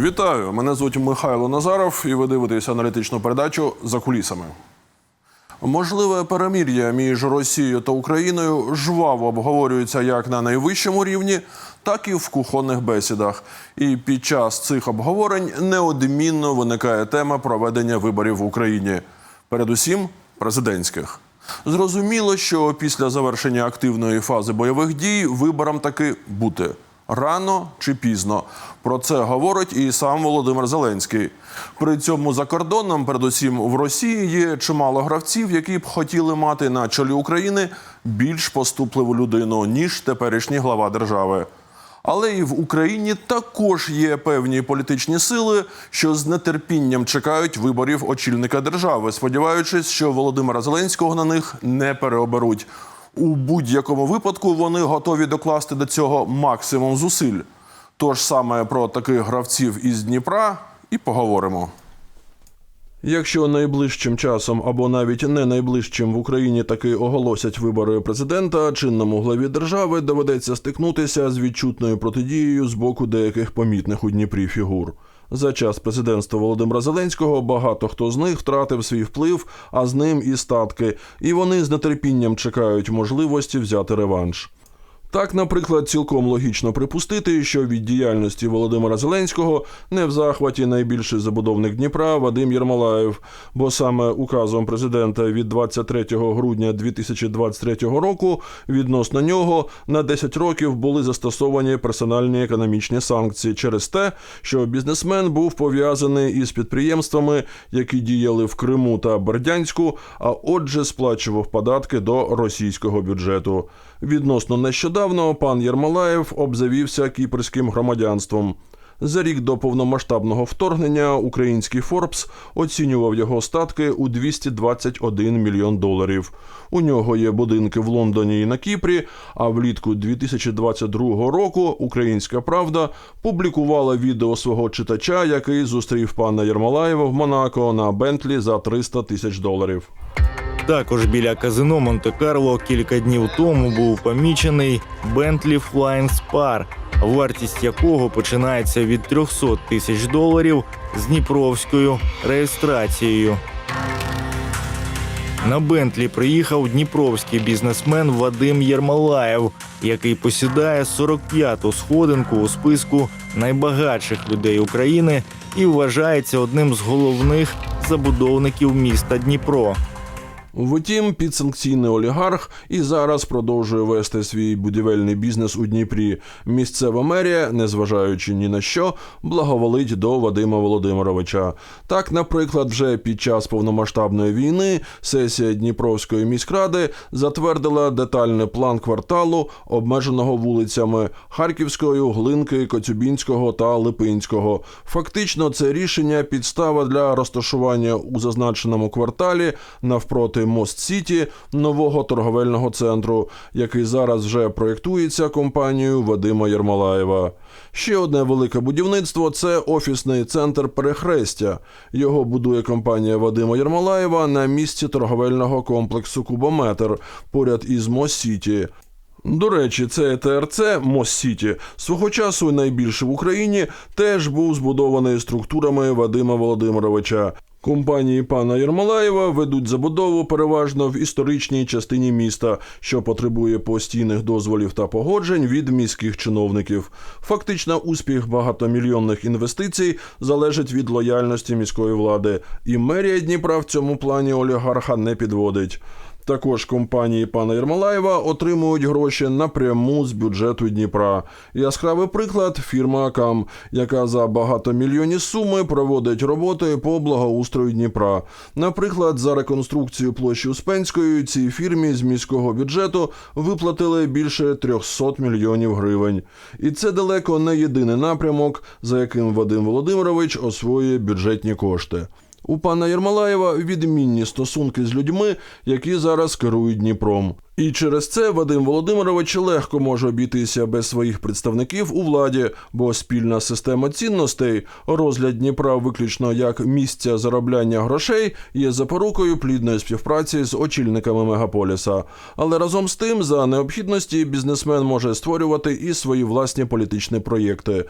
Вітаю! Мене звуть Михайло Назаров, і ви дивитесь аналітичну передачу за кулісами. Можливе перемір'я між Росією та Україною жваво обговорюється як на найвищому рівні, так і в кухонних бесідах. І під час цих обговорень неодмінно виникає тема проведення виборів в Україні, передусім президентських. Зрозуміло, що після завершення активної фази бойових дій виборам таки бути рано чи пізно. Про це говорить і сам Володимир Зеленський. При цьому за кордоном, передусім в Росії, є чимало гравців, які б хотіли мати на чолі України більш поступливу людину ніж теперішній глава держави. Але і в Україні також є певні політичні сили, що з нетерпінням чекають виборів очільника держави, сподіваючись, що Володимира Зеленського на них не переоберуть. У будь-якому випадку вони готові докласти до цього максимум зусиль. Тож саме про таких гравців із Дніпра і поговоримо. Якщо найближчим часом або навіть не найближчим в Україні таки оголосять вибори президента, чинному главі держави доведеться стикнутися з відчутною протидією з боку деяких помітних у Дніпрі фігур. За час президентства Володимира Зеленського багато хто з них втратив свій вплив, а з ним і статки, і вони з нетерпінням чекають можливості взяти реванш. Так, наприклад, цілком логічно припустити, що від діяльності Володимира Зеленського не в захваті найбільший забудовник Дніпра Вадим Єрмолаєв, бо саме указом президента від 23 грудня 2023 року відносно нього на 10 років були застосовані персональні економічні санкції через те, що бізнесмен був пов'язаний із підприємствами, які діяли в Криму та Бердянську, а отже, сплачував податки до російського бюджету. Відносно нещодавно пан Єрмолаєв обзавівся кіпрським громадянством. За рік до повномасштабного вторгнення український Форбс оцінював його статки у 221 мільйон доларів. У нього є будинки в Лондоні і на Кіпрі. А влітку 2022 року Українська Правда публікувала відео свого читача, який зустрів пана Єрмолаєва в Монако на Бентлі за 300 тисяч доларів. Також біля казино Монте-Карло кілька днів тому був помічений Bentley Flying Spar, вартість якого починається від 300 тисяч доларів з дніпровською реєстрацією. На Бентлі приїхав дніпровський бізнесмен Вадим Єрмолаєв, який посідає 45-ту сходинку у списку найбагатших людей України і вважається одним з головних забудовників міста Дніпро. Втім, підсанкційний олігарх і зараз продовжує вести свій будівельний бізнес у Дніпрі. Місцева мерія, незважаючи ні на що, благоволить до Вадима Володимировича. Так, наприклад, вже під час повномасштабної війни сесія Дніпровської міськради затвердила детальний план кварталу, обмеженого вулицями Харківською, Глинки, Коцюбінського та Липинського. Фактично, це рішення підстава для розташування у зазначеному кварталі навпроти Мост Сіті нового торговельного центру, який зараз вже проєктується компанією Вадима Єрмолаєва. Ще одне велике будівництво це офісний центр Перехрестя. Його будує компанія Вадима Єрмолаєва на місці торговельного комплексу Кубометр поряд із Мост Сіті. До речі, це ТРЦ Мост Сіті свого часу найбільший в Україні теж був збудований структурами Вадима Володимировича. Компанії пана Єрмолаєва ведуть забудову переважно в історичній частині міста, що потребує постійних дозволів та погоджень від міських чиновників. Фактично, успіх багатомільйонних інвестицій залежить від лояльності міської влади, і мерія Дніпра в цьому плані олігарха не підводить. Також компанії пана Єрмолаєва отримують гроші напряму з бюджету Дніпра. Яскравий приклад фірма Акам, яка за багатомільйонні суми проводить роботи по благоустрою Дніпра. Наприклад, за реконструкцію площі Успенської цій фірмі з міського бюджету виплатили більше 300 мільйонів гривень. І це далеко не єдиний напрямок, за яким Вадим Володимирович освоює бюджетні кошти. У пана Єрмолаєва відмінні стосунки з людьми, які зараз керують Дніпром. І через це Вадим Володимирович легко може обійтися без своїх представників у владі, бо спільна система цінностей, розгляд Дніпра виключно як місця заробляння грошей, є запорукою плідної співпраці з очільниками мегаполіса. Але разом з тим, за необхідності, бізнесмен може створювати і свої власні політичні проєкти.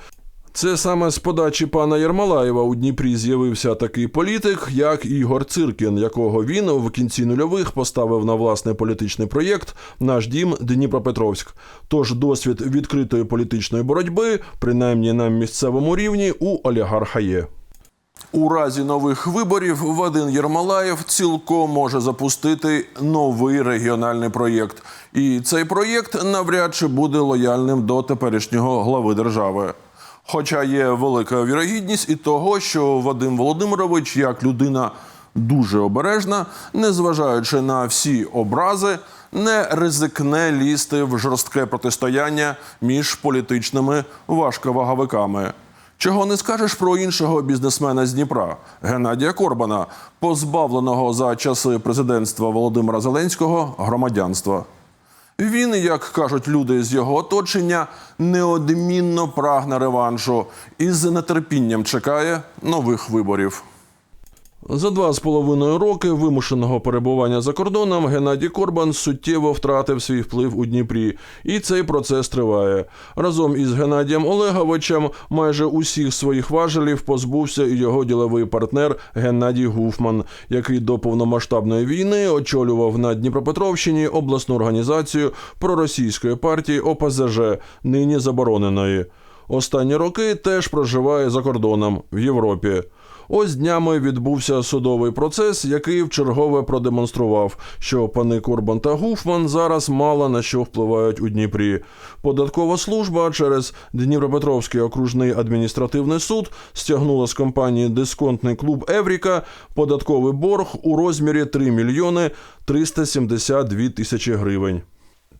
Це саме з подачі пана Єрмолаєва у Дніпрі з'явився такий політик, як Ігор Циркін, якого він в кінці нульових поставив на власний політичний проєкт Наш дім Дніпропетровськ. Тож досвід відкритої політичної боротьби, принаймні на місцевому рівні, у олігарха є. У разі нових виборів Вадим Єрмолаєв цілком може запустити новий регіональний проєкт. І цей проєкт навряд чи буде лояльним до теперішнього глави держави. Хоча є велика вірогідність і того, що Вадим Володимирович, як людина дуже обережна, незважаючи на всі образи, не ризикне лізти в жорстке протистояння між політичними важковаговиками. Чого не скажеш про іншого бізнесмена з Дніпра Геннадія Корбана, позбавленого за часи президентства Володимира Зеленського громадянства. Він, як кажуть люди з його оточення, неодмінно прагне реваншу і з нетерпінням чекає нових виборів. За два з половиною роки вимушеного перебування за кордоном Геннадій Корбан суттєво втратив свій вплив у Дніпрі, і цей процес триває. Разом із Геннадієм Олеговичем майже усіх своїх важелів позбувся і його діловий партнер Геннадій Гуфман, який до повномасштабної війни очолював на Дніпропетровщині обласну організацію проросійської партії ОПЗЖ, нині забороненої. Останні роки теж проживає за кордоном в Європі. Ось днями відбувся судовий процес, який вчергове продемонстрував, що пани Корбан та Гуфман зараз мало на що впливають у Дніпрі. Податкова служба через Дніпропетровський окружний адміністративний суд стягнула з компанії дисконтний клуб Евріка податковий борг у розмірі 3 мільйони 372 тисячі гривень.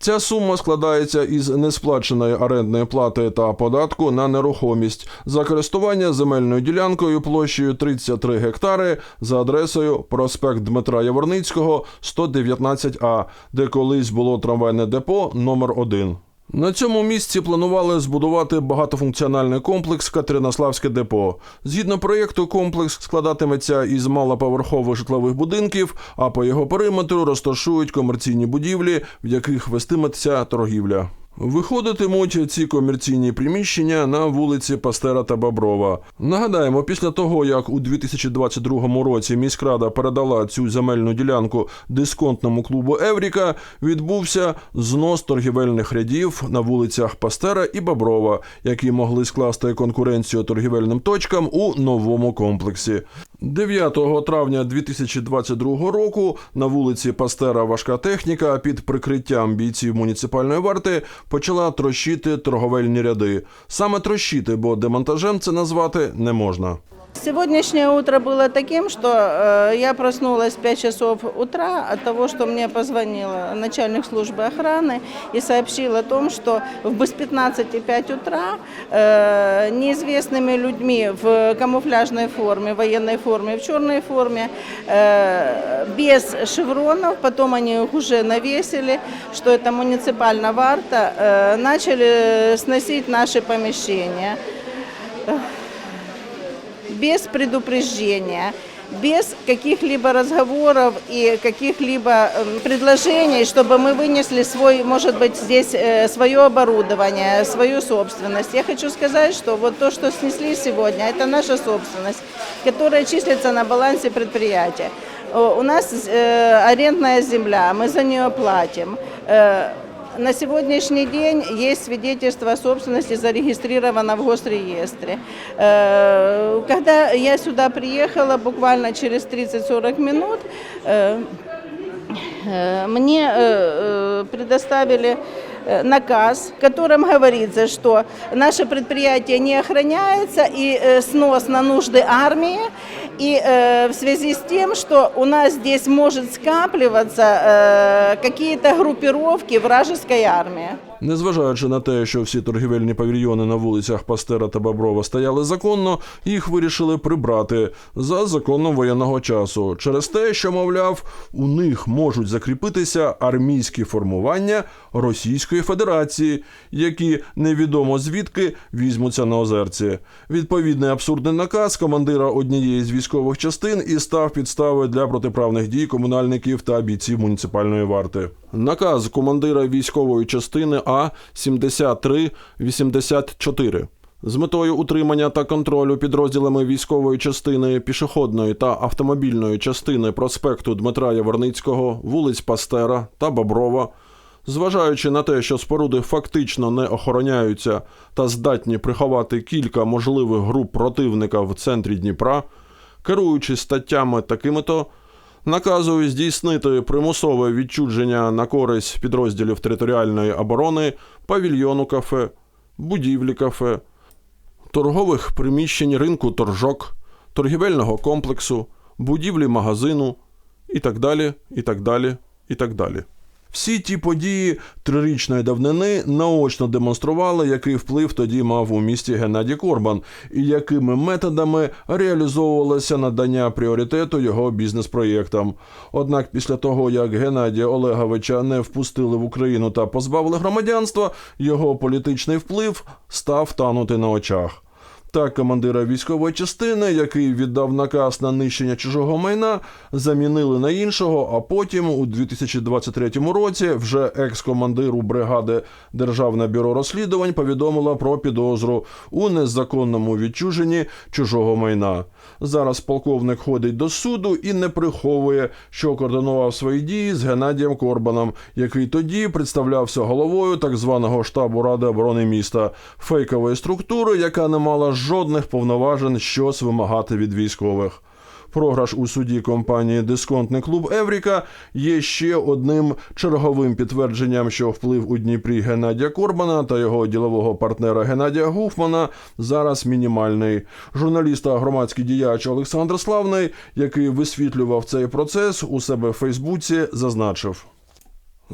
Ця сума складається із несплаченої орендної плати та податку на нерухомість. За користування земельною ділянкою площею 33 гектари за адресою проспект Дмитра Яворницького, 119А, де колись було трамвайне депо номер 1 на цьому місці планували збудувати багатофункціональний комплекс Катеринославське депо. Згідно проєкту, комплекс складатиметься із малоповерхових житлових будинків, а по його периметру розташують комерційні будівлі, в яких вестиметься торгівля. Виходитимуть ці комерційні приміщення на вулиці Пастера та Боброва. Нагадаємо, після того як у 2022 році міськрада передала цю земельну ділянку дисконтному клубу Евріка, відбувся знос торгівельних рядів на вулицях Пастера і Боброва, які могли скласти конкуренцію торгівельним точкам у новому комплексі. 9 травня 2022 року на вулиці Пастера важка техніка під прикриттям бійців муніципальної варти почала трощити торговельні ряди. Саме трощити, бо демонтажем це назвати не можна. Сегодняшнее утро было таким, что э, я проснулась в 5 часов утра от того, что мне позвонила начальник службы охраны и сообщил о том, что в без 15.05 утра э, неизвестными людьми в камуфляжной форме, военной форме, в черной форме, э, без шевронов, потом они их уже навесили, что это муниципальная варта, э, начали сносить наши помещения без предупреждения, без каких-либо разговоров и каких-либо эм, предложений, чтобы мы вынесли свой, может быть, здесь э, свое оборудование, свою собственность. Я хочу сказать, что вот то, что снесли сегодня, это наша собственность, которая числится на балансе предприятия. О, У нас э, арендная земля, мы за нее платим. Э, на сегодняшний день есть свидетельство о собственности зарегистрировано в госреестре. Э, Когда я сюда приехала, буквально через 30-40 минут, э, э, мне э, э, предоставили э, наказ, в котором говорится, что наше предприятие не охраняется и э, снос на нужды армии, и э, в связи с тем, что у нас здесь может скапливаться э, какие-то группировки вражеской армии. Незважаючи на те, що всі торгівельні павільйони на вулицях Пастера та Боброва стояли законно, їх вирішили прибрати за законом воєнного часу через те, що, мовляв, у них можуть закріпитися армійські формування Російської Федерації, які невідомо звідки візьмуться на озерці. Відповідний абсурдний наказ командира однієї з військових частин і став підставою для протиправних дій комунальників та бійців муніципальної варти. Наказ командира військової частини А 7384 З метою утримання та контролю підрозділами військової частини пішохідної та автомобільної частини проспекту Дмитра Яворницького, вулиць Пастера та Боброва, зважаючи на те, що споруди фактично не охороняються та здатні приховати кілька можливих груп противника в центрі Дніпра, керуючись статтями такими-то, наказую здійснити примусове відчудження на користь підрозділів територіальної оборони, павільйону кафе, будівлі кафе, торгових приміщень ринку торжок, торгівельного комплексу, будівлі магазину і так далі, і так далі, і так далі. Всі ті події трирічної давнини наочно демонстрували, який вплив тоді мав у місті Геннадій Корбан і якими методами реалізовувалося надання пріоритету його бізнес-проєктам. Однак, після того, як Геннадія Олеговича не впустили в Україну та позбавили громадянства, його політичний вплив став танути на очах. Так, командира військової частини, який віддав наказ на нищення чужого майна, замінили на іншого. А потім, у 2023 році, вже екс-командиру бригади Державне бюро розслідувань повідомила про підозру у незаконному відчуженні чужого майна. Зараз полковник ходить до суду і не приховує, що координував свої дії з Геннадієм Корбаном, який тоді представлявся головою так званого штабу Ради оборони міста, фейкової структури, яка не мала жодних повноважень щось вимагати від військових. Програш у суді компанії Дисконтний клуб Евріка є ще одним черговим підтвердженням, що вплив у Дніпрі Геннадія Корбана та його ділового партнера Геннадія Гуфмана зараз мінімальний. Журналіст та громадський діяч Олександр Славний, який висвітлював цей процес у себе в Фейсбуці, зазначив.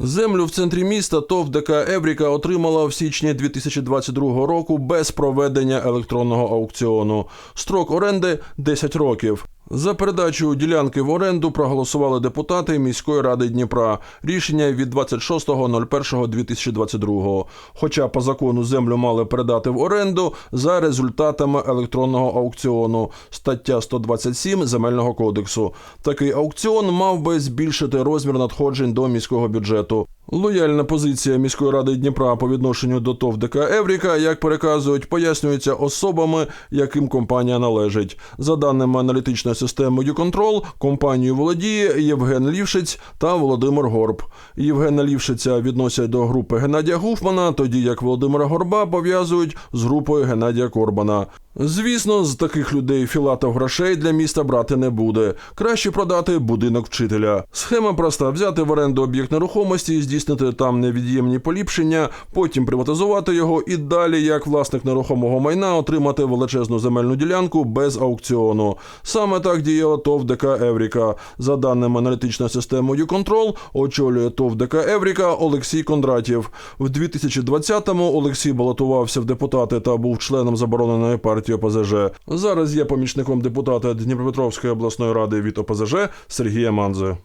Землю в центрі міста ТОВ Евріка отримала в січні 2022 року без проведення електронного аукціону. Строк оренди 10 років. За передачу ділянки в оренду проголосували депутати міської ради Дніпра. Рішення від 26.01.2022. Хоча по закону землю мали передати в оренду за результатами електронного аукціону. Стаття 127 земельного кодексу. Такий аукціон мав би збільшити розмір надходжень до міського бюджету. Лояльна позиція міської ради Дніпра по відношенню до ТОВ ДК Евріка, як переказують, пояснюється особами, яким компанія належить. За даними аналітичної системи «Юконтрол», компанію володіє Євген Лівшиць та Володимир Горб. Євгена Лівшиця відносять до групи Геннадія Гуфмана, тоді як Володимира Горба пов'язують з групою Геннадія Корбана. Звісно, з таких людей Філатов грошей для міста брати не буде. Краще продати будинок вчителя. Схема проста: взяти в оренду об'єкт нерухомості, здійснити там невід'ємні поліпшення, потім приватизувати його і далі, як власник нерухомого майна, отримати величезну земельну ділянку без аукціону. Саме так діяла ТОВ ДК Евріка. За даними аналітичної системи «Юконтрол», очолює ТОВ ДК Евріка Олексій Кондратів. В 2020-му Олексій балотувався в депутати та був членом забороненої партії ОПЗЖ. Зараз є помічником депутата Дніпропетровської обласної ради від ОПЗЖ Сергія Манзи.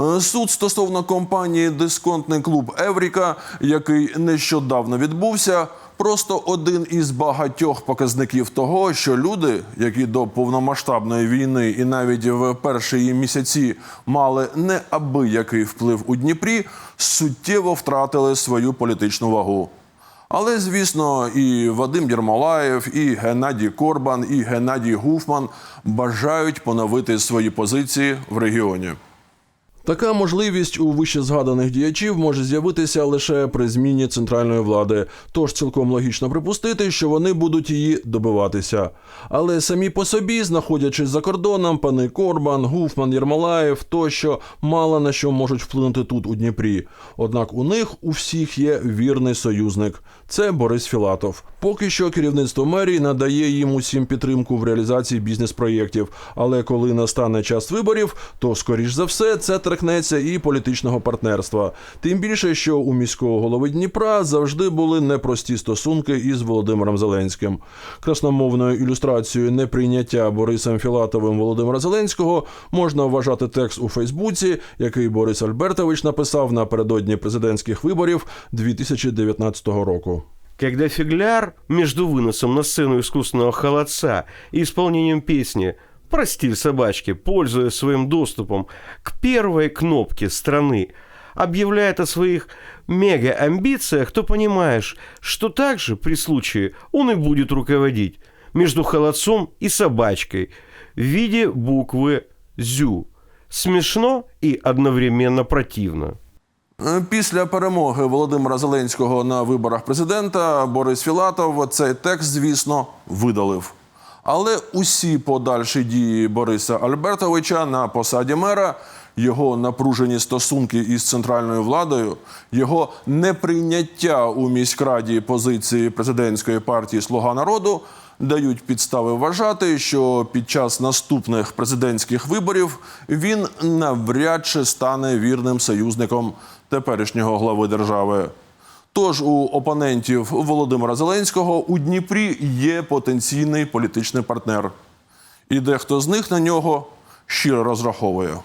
Е, Суд стосовно компанії Дисконтний клуб Евріка, який нещодавно відбувся, просто один із багатьох показників того, що люди, які до повномасштабної війни і навіть в перші її місяці мали неабиякий вплив у Дніпрі, суттєво втратили свою політичну вагу. Але, звісно, і Вадим Єрмолаєв, і Геннадій Корбан, і Геннадій Гуфман бажають поновити свої позиції в регіоні. Така можливість у вищезгаданих діячів може з'явитися лише при зміні центральної влади, тож цілком логічно припустити, що вони будуть її добиватися. Але самі по собі, знаходячись за кордоном, пани Корбан, Гуфман, Єрмолаєв тощо мало на що можуть вплинути тут у Дніпрі. Однак у них у всіх є вірний союзник це Борис Філатов. Поки що керівництво мерії надає їм усім підтримку в реалізації бізнес-проєктів. Але коли настане час виборів, то скоріш за все це торкнеться і політичного партнерства. Тим більше, що у міського голови Дніпра завжди були непрості стосунки із Володимиром Зеленським. Красномовною ілюстрацією неприйняття Борисом Філатовим Володимира Зеленського можна вважати текст у Фейсбуці, який Борис Альбертович написав напередодні президентських виборів 2019 року. Когда фигляр между выносом на сцену искусственного холодца и исполнением песни про стиль собачки, пользуясь своим доступом к первой кнопке страны, объявляет о своих мега-амбициях, то понимаешь, что также при случае он и будет руководить между холодцом и собачкой в виде буквы «зю». Смешно и одновременно противно. Е, Після перемоги Володимира Зеленського на виборах президента Борис Філатов цей текст, звісно, видалив. Але усі подальші дії Бориса Альбертовича на посаді мера, його напружені стосунки із центральною владою, його неприйняття у міськраді позиції президентської партії Слуга народу дають підстави вважати, що під час наступних президентських виборів він навряд чи стане вірним союзником теперішнього глави держави. Тож у опонентів Володимира Зеленського у Дніпрі є потенційний політичний партнер, і дехто з них на нього щиро розраховує.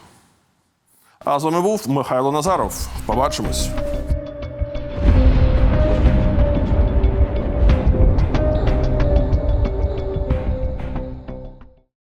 А з вами був Михайло Назаров. Побачимось.